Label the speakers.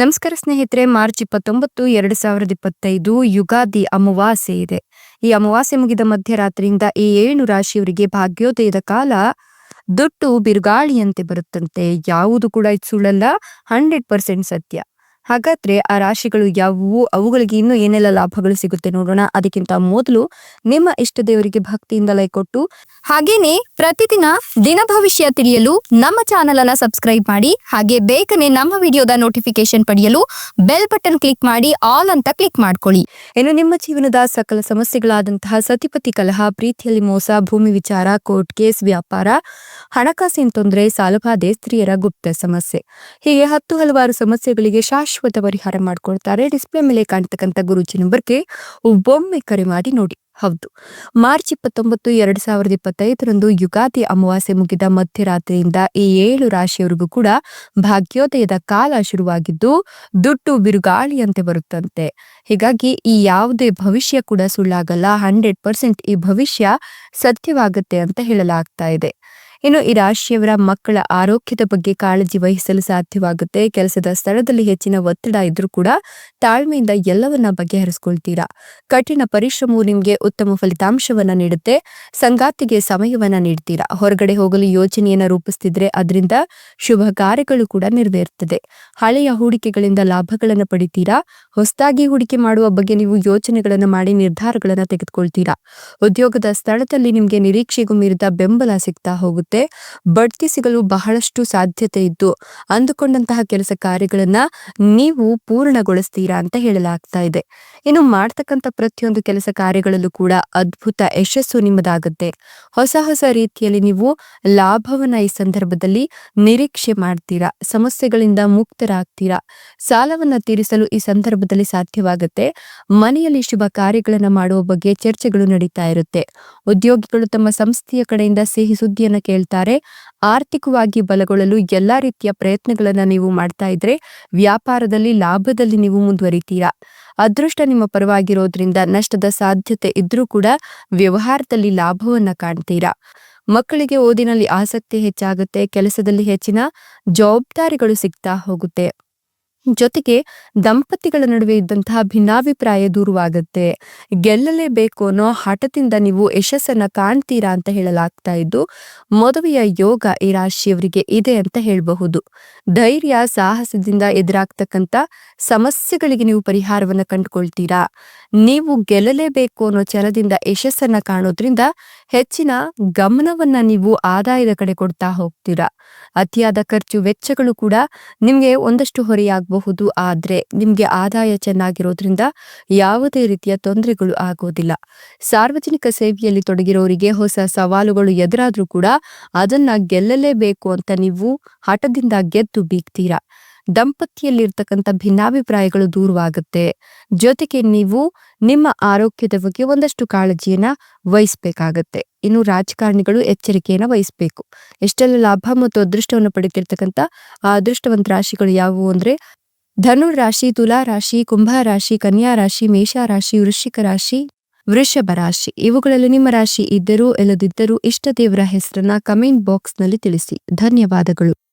Speaker 1: ನಮಸ್ಕಾರ ಸ್ನೇಹಿತರೆ, ಮಾರ್ಚ್ ಇಪ್ಪತ್ತೊಂಬತ್ತು, ಎರಡು ಸಾವಿರದ ಇಪ್ಪತ್ತೈದು, ಯುಗಾದಿ ಅಮಾವಾಸ್ಯೆ ಇದೆ. ಈ ಅಮಾವಾಸ್ಯೆ ಮುಗಿದ ಮಧ್ಯರಾತ್ರಿಯಿಂದ ಈ ಏಳು ರಾಶಿಯವರಿಗೆ ಭಾಗ್ಯೋದಯದ ಕಾಲ ದುಡ್ಡು ಬಿರುಗಾಳಿಯಂತೆ ಬರುತ್ತಂತೆ. ಯಾವುದು ಕೂಡ ಇದು ಸುಳ್ಳಲ್ಲ, ಹಂಡ್ರೆಡ್ ಪರ್ಸೆಂಟ್ ಸತ್ಯ. ಹಾಗಾದ್ರೆ ಆ ರಾಶಿಗಳು ಯಾವುವು? ಅವುಗಳಿಗೆ ಇನ್ನೂ ಏನೆಲ್ಲ ಲಾಭಗಳು ಸಿಗುತ್ತೆ ನೋಡೋಣ. ಅದಕ್ಕಿಂತ ಮೊದಲು ನಿಮ್ಮ ಇಷ್ಟ ದೇವರಿಗೆ ಭಕ್ತಿಯಿಂದ ಲೈಕ್ ಕೊಟ್ಟು. ಹಾಗೇನೆ ಪ್ರತಿದಿನ ದಿನ ಭವಿಷ್ಯ ತಿಳಿಯಲು ನಮ್ಮ ಚಾನೆಲ್ ಅನ್ನ ಸಬ್ಸ್ಕ್ರೈಬ್ ಮಾಡಿ, ಹಾಗೆ ಬೇಗನೆ ನಮ್ಮ ವಿಡಿಯೋದ ನೋಟಿಫಿಕೇಶನ್ ಪಡೆಯಲು ಬೆಲ್ ಬಟನ್ ಕ್ಲಿಕ್ ಮಾಡಿ, ಆಲ್ ಅಂತ ಕ್ಲಿಕ್ ಮಾಡ್ಕೊಳ್ಳಿ. ಇನ್ನು ನಿಮ್ಮ ಜೀವನದ ಸಕಲ ಸಮಸ್ಯೆಗಳಾದಂತಹ ಸತಿಪತಿ ಕಲಹ, ಪ್ರೀತಿಯಲ್ಲಿ ಮೋಸ, ಭೂಮಿ ವಿಚಾರ, ಕೋರ್ಟ್ ಕೇಸ್, ವ್ಯಾಪಾರ, ಹಣಕಾಸಿನ ತೊಂದರೆ, ಸಾಲಬಾಧೆ, ಸ್ತ್ರೀಯರ ಗುಪ್ತ ಸಮಸ್ಯೆ. ಹೀಗೆ ಹತ್ತು ಹಲವಾರು ಸಮಸ್ಯೆಗಳಿಗೆ ಶಾಶ್ವತ ಪರಿಹಾರ ಮಾಡ್ಕೊಳ್ತಾರೆ. ಡಿಸ್ಪ್ಲೇ ಮೇಲೆ ಕಾಣ್ತಕ್ಕಂಥ ಗುರುಜಿ ನಂಬರ್ಗೆ ಒಬ್ಬೊಮ್ಮೆ ಕರೆ ಮಾಡಿ ನೋಡಿ. ಹೌದು. ಮಾರ್ಚ್ ಇಪ್ಪತ್ತೊಂಬತ್ತು, ಎರಡು ಸಾವಿರದ ಇಪ್ಪತ್ತೈದರಂದು ಯುಗಾದಿ ಅಮಾವಾಸ್ಯೆ ಮುಗಿದ ಮಧ್ಯರಾತ್ರಿಯಿಂದ ಈ ಏಳು ರಾಶಿಯವರಿಗೂ ಕೂಡ ಭಾಗ್ಯೋದಯದ ಕಾಲ ಶುರುವಾಗಿದ್ದು, ದುಡ್ಡು ಬಿರುಗಾಳಿಯಂತೆ ಬರುತ್ತಂತೆ. ಹೀಗಾಗಿ ಈ ಯಾವುದೇ ಭವಿಷ್ಯ ಕೂಡ ಸುಳ್ಳಾಗಲ್ಲ. ಹಂಡ್ರೆಡ್ ಪರ್ಸೆಂಟ್ ಈ ಭವಿಷ್ಯ ಸತ್ಯವಾಗುತ್ತೆ ಅಂತ ಹೇಳಲಾಗ್ತಾ ಇದೆ. ಇನ್ನು ಈ ರಾಶಿಯವರ ಮಕ್ಕಳ ಆರೋಗ್ಯದ ಬಗ್ಗೆ ಕಾಳಜಿ ವಹಿಸಲು ಸಾಧ್ಯವಾಗುತ್ತೆ. ಕೆಲಸದ ಸ್ಥಳದಲ್ಲಿ ಹೆಚ್ಚಿನ ಒತ್ತಡ ಇದ್ರೂ ಕೂಡ ತಾಳ್ಮೆಯಿಂದ ಎಲ್ಲವನ್ನ ಬಗೆಹರಿಸ್ಕೊಳ್ತೀರಾ? ಕಠಿಣ ಪರಿಶ್ರಮವು ನಿಮಗೆ ಉತ್ತಮ ಫಲಿತಾಂಶವನ್ನ ನೀಡುತ್ತೆ. ಸಂಗಾತಿಗೆ ಸಮಯವನ್ನ ನೀಡ್ತೀರಾ? ಹೊರಗಡೆ ಹೋಗಲು ಯೋಜನೆಯನ್ನ ರೂಪಿಸ್ತಿದ್ರೆ ಅದರಿಂದ ಶುಭ ಕಾರ್ಯಗಳು ಕೂಡ ನೆರವೇರುತ್ತದೆ ಹಳೆಯ ಹೂಡಿಕೆಗಳಿಂದ ಲಾಭಗಳನ್ನ ಪಡಿತೀರಾ? ಹೊಸದಾಗಿ ಹೂಡಿಕೆ ಮಾಡುವ ಬಗ್ಗೆ ನೀವು ಯೋಚನೆಗಳನ್ನ ಮಾಡಿ ನಿರ್ಧಾರಗಳನ್ನ ತೆಗೆದುಕೊಳ್ತೀರಾ? ಉದ್ಯೋಗದ ಸ್ಥಳದಲ್ಲಿ ನಿಮಗೆ ನಿರೀಕ್ಷೆಗೂ ಮೀರಿದ ಬೆಂಬಲ ಸಿಗ್ತಾ ಹೋಗುತ್ತೆ. ಬಡ್ತಿ ಸಿಗಲು ಬಹಳಷ್ಟು ಸಾಧ್ಯತೆ ಇದ್ದು ಅಂದುಕೊಂಡಂತಹ ಕೆಲಸ ಕಾರ್ಯಗಳನ್ನ ನೀವು ಪೂರ್ಣಗೊಳಿಸ್ತೀರಾ ಅಂತ ಹೇಳಲಾಗ್ತಾ ಇದೆ. ಇನ್ನು ಮಾಡ್ತಕ್ಕಂಥ ಪ್ರತಿಯೊಂದು ಕೆಲಸ ಕಾರ್ಯಗಳಲ್ಲೂ ಕೂಡ ಅದ್ಭುತ ಯಶಸ್ಸು ನಿಮ್ಮದಾಗುತ್ತೆ. ಹೊಸ ಹೊಸ ರೀತಿಯಲ್ಲಿ ನೀವು ಲಾಭವನ್ನ ಈ ಸಂದರ್ಭದಲ್ಲಿ ನಿರೀಕ್ಷೆ ಮಾಡ್ತೀರಾ, ಸಮಸ್ಯೆಗಳಿಂದ ಮುಕ್ತರಾಗ್ತೀರಾ, ಸಾಲವನ್ನ ತೀರಿಸಲು ಈ ಸಂದರ್ಭದಲ್ಲಿ ಸಾಧ್ಯವಾಗುತ್ತೆ. ಮನೆಯಲ್ಲಿ ಶುಭ ಕಾರ್ಯಗಳನ್ನ ಮಾಡುವ ಬಗ್ಗೆ ಚರ್ಚೆಗಳು ನಡೀತಾ ಇರುತ್ತೆ. ಉದ್ಯೋಗಿಗಳು ತಮ್ಮ ಸಂಸ್ಥೆಯ ಕಡೆಯಿಂದ ಸಿಹಿ ಸುದ್ದಿಯನ್ನ ಕೇಳ್ತಾರೆ ಆರ್ಥಿಕವಾಗಿ ಬಲಗೊಳ್ಳಲು ಎಲ್ಲಾ ರೀತಿಯ ಪ್ರಯತ್ನಗಳನ್ನ ನೀವು ಮಾಡ್ತಾ ಇದ್ರೆ ವ್ಯಾಪಾರದಲ್ಲಿ ಲಾಭದಲ್ಲಿ ನೀವು ಮುಂದುವರಿತೀರಾ. ಅದೃಷ್ಟ ನಿಮ್ಮ ಪರವಾಗಿರೋದ್ರಿಂದ ನಷ್ಟದ ಸಾಧ್ಯತೆ ಇದ್ರೂ ಕೂಡ ವ್ಯವಹಾರದಲ್ಲಿ ಲಾಭವನ್ನ ಕಾಣ್ತೀರಾ. ಮಕ್ಕಳಿಗೆ ಓದಿನಲ್ಲಿ ಆಸಕ್ತಿ ಹೆಚ್ಚಾಗುತ್ತೆ, ಕೆಲಸದಲ್ಲಿ ಹೆಚ್ಚಿನ ಜವಾಬ್ದಾರಿಗಳು ಸಿಗ್ತಾ ಹೋಗುತ್ತೆ. ಜೊತೆಗೆ ದಂಪತಿಗಳ ನಡುವೆ ಇದ್ದಂತಹ ಭಿನ್ನಾಭಿಪ್ರಾಯ ದೂರವಾಗುತ್ತೆ. ಗೆಲ್ಲಲೇಬೇಕು ಅನ್ನೋ ಹಠದಿಂದ ನೀವು ಯಶಸ್ಸನ್ನ ಕಾಣ್ತೀರಾ ಅಂತ ಹೇಳಲಾಗ್ತಾ ಇದ್ದು, ಮದುವೆಯ ಯೋಗ ಈ ರಾಶಿಯವರಿಗೆ ಇದೆ ಅಂತ ಹೇಳಬಹುದು. ಧೈರ್ಯ, ಸಾಹಸದಿಂದ ಎದುರಾಗ್ತಕ್ಕಂಥ ಸಮಸ್ಯೆಗಳಿಗೆ ನೀವು ಪರಿಹಾರವನ್ನ ಕಂಡುಕೊಳ್ತೀರಾ? ನೀವು ಗೆಲ್ಲಲೇಬೇಕು ಅನ್ನೋ ಛಲದಿಂದ ಯಶಸ್ಸನ್ನ ಕಾಣೋದ್ರಿಂದ ಹೆಚ್ಚಿನ ಗಮನವನ್ನ ನೀವು ಆದಾಯದ ಕಡೆ ಕೊಡ್ತಾ ಹೋಗ್ತೀರಾ? ಅತಿಯಾದ ಖರ್ಚು ವೆಚ್ಚಗಳು ಕೂಡ ನಿಮ್ಗೆ ಒಂದಷ್ಟು ಹೊರೆಯಾಗಬಹುದು. ಆದ್ರೆ ನಿಮ್ಗೆ ಆದಾಯ ಚೆನ್ನಾಗಿರೋದ್ರಿಂದ ಯಾವುದೇ ರೀತಿಯ ತೊಂದರೆಗಳು ಆಗೋದಿಲ್ಲ. ಸಾರ್ವಜನಿಕ ಸೇವೆಯಲ್ಲಿ ತೊಡಗಿರೋರಿಗೆ ಹೊಸ ಸವಾಲುಗಳು ಎದುರಾದರೂ ಕೂಡ ಅದನ್ನ ಗೆಲ್ಲಲೇಬೇಕು ಅಂತ ನೀವು ಹಠದಿಂದ ಗೆದ್ದು ಬೀಗ್ತೀರಾ? ದಂಪತಿಯಲ್ಲಿರ್ತಕ್ಕಂಥ ಭಿನ್ನಾಭಿಪ್ರಾಯಗಳು ದೂರವಾಗುತ್ತೆ. ಜೊತೆಗೆ ನೀವು ನಿಮ್ಮ ಆರೋಗ್ಯದ ಬಗ್ಗೆ ಒಂದಷ್ಟು ಕಾಳಜಿಯನ್ನ ವಹಿಸ್ಬೇಕಾಗತ್ತೆ. ಇನ್ನು ರಾಜಕಾರಣಿಗಳು ಎಚ್ಚರಿಕೆಯನ್ನ ವಹಿಸ್ಬೇಕು. ಎಷ್ಟೆಲ್ಲ ಲಾಭ ಮತ್ತು ಅದೃಷ್ಟವನ್ನು ಪಡೆಯುತ್ತಿರ್ತಕ್ಕಂಥ ಆ ಅದೃಷ್ಟವಂತ ರಾಶಿಗಳು ಯಾವುವು ಅಂದ್ರೆ ಧನು ರಾಶಿ, ತುಲಾ ರಾಶಿ, ಕುಂಭ ರಾಶಿ, ಕನ್ಯಾ ರಾಶಿ, ಮೇಷ ರಾಶಿ, ವೃಶ್ಚಿಕ ರಾಶಿ, ವೃಷಭ ರಾಶಿ. ಇವುಗಳಲ್ಲಿ ನಿಮ್ಮ ರಾಶಿ ಇದ್ದರೂ, ಇಲ್ಲದಿದ್ದರೂ ಇಷ್ಟ ದೇವರ ಹೆಸರನ್ನ ಕಮೆಂಟ್ ಬಾಕ್ಸ್ನಲ್ಲಿ ತಿಳಿಸಿ. ಧನ್ಯವಾದಗಳು.